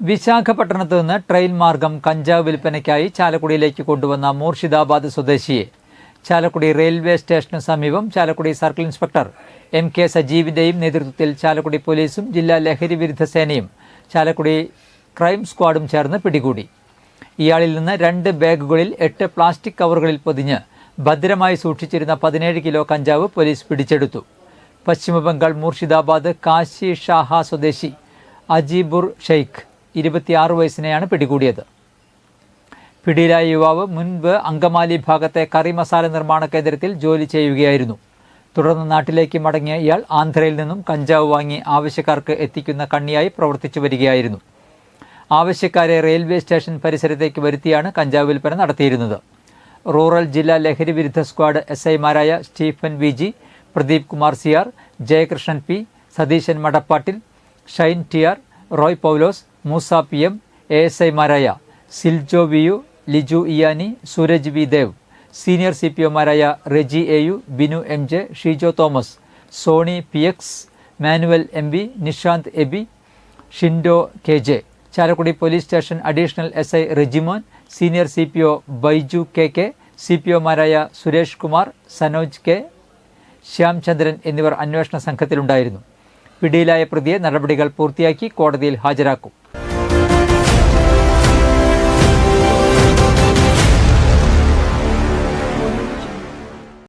വിശാഖപട്ടണത്ത് നിന്ന് ട്രെയിൻ മാർഗം കഞ്ചാവ് വിൽപ്പനയ്ക്കായി ചാലക്കുടിയിലേക്ക് കൊണ്ടുവന്ന മൂർഷിദാബാദ് സ്വദേശിയെ. ചാലക്കുടി റെയിൽവേ സ്റ്റേഷന് സമീപം Chalakudy circle inspector M K സജീവിന്റെയും നേതൃത്വത്തിൽ ചാലക്കുടി പോലീസും ജില്ലാ ലഹരി വിരുദ്ധ സേനയും ചാലക്കുടി ക്രൈം സ്ക്വാഡും ചേർന്ന് പിടികൂടി. ഇയാളിൽ നിന്ന് രണ്ട് ബാഗുകളിൽ എട്ട് പ്ലാസ്റ്റിക് കവറുകളിൽ പൊതിഞ്ഞ് ഭദ്രമായി സൂക്ഷിച്ചിരുന്ന പതിനേഴ് കിലോ കഞ്ചാവ് പോലീസ് പിടിച്ചെടുത്തു. പശ്ചിമബംഗാൾ മൂർഷിദാബാദ് കാശി ഷാഹ സ്വദേശി അജീബുർ ഷെയ്ഖ് ഇരുപത്തിയാറ് വയസ്സിനെയാണ് പിടികൂടിയത്. പിടിയിലായ യുവാവ് മുൻപ് അങ്കമാലി ഭാഗത്തെ കറി മസാല നിർമ്മാണ കേന്ദ്രത്തിൽ ജോലി ചെയ്യുകയായിരുന്നു. തുടർന്ന് നാട്ടിലേക്ക് മടങ്ങിയ ഇയാൾ ആന്ധ്രയിൽ നിന്നും കഞ്ചാവ് വാങ്ങി ആവശ്യക്കാർക്ക് എത്തിക്കുന്ന കണ്ണിയായി പ്രവർത്തിച്ചു വരികയായിരുന്നു. ആവശ്യക്കാരെ റെയിൽവേ സ്റ്റേഷൻ പരിസരത്തേക്ക് വരുത്തിയാണ് കഞ്ചാവ് വിൽപ്പന നടത്തിയിരുന്നത്. റൂറൽ ജില്ലാ ലഹരി വിരുദ്ധ സ്ക്വാഡ് എസ് ഐമാരായ Stephen V G Pradeep Kumar C R Jayakrishnan P Satheesan Madappattil Shine T R Roy Paulose Moosa P M A S ഐമാരായ Siljo V U Liju Iyani Sooraj V Dev. Senior C P ഒമാരായ Reji A U Binu M J Sheejo Thomas. Soni P X Manuel M B Nishanth Aby Shindo K J. Chalakudy police station additional S I Rejimon senior C P O Baiju K K C P ഒമാരായ Suresh Kumar Sanoj K Shyamchandran എന്നിവർ അന്വേഷണ സംഘത്തിലുണ്ടായിരുന്നു. പിടിയിലായ പ്രതിയെ നടപടികൾ പൂർത്തിയാക്കി കോടതിയിൽ ഹാജരാക്കും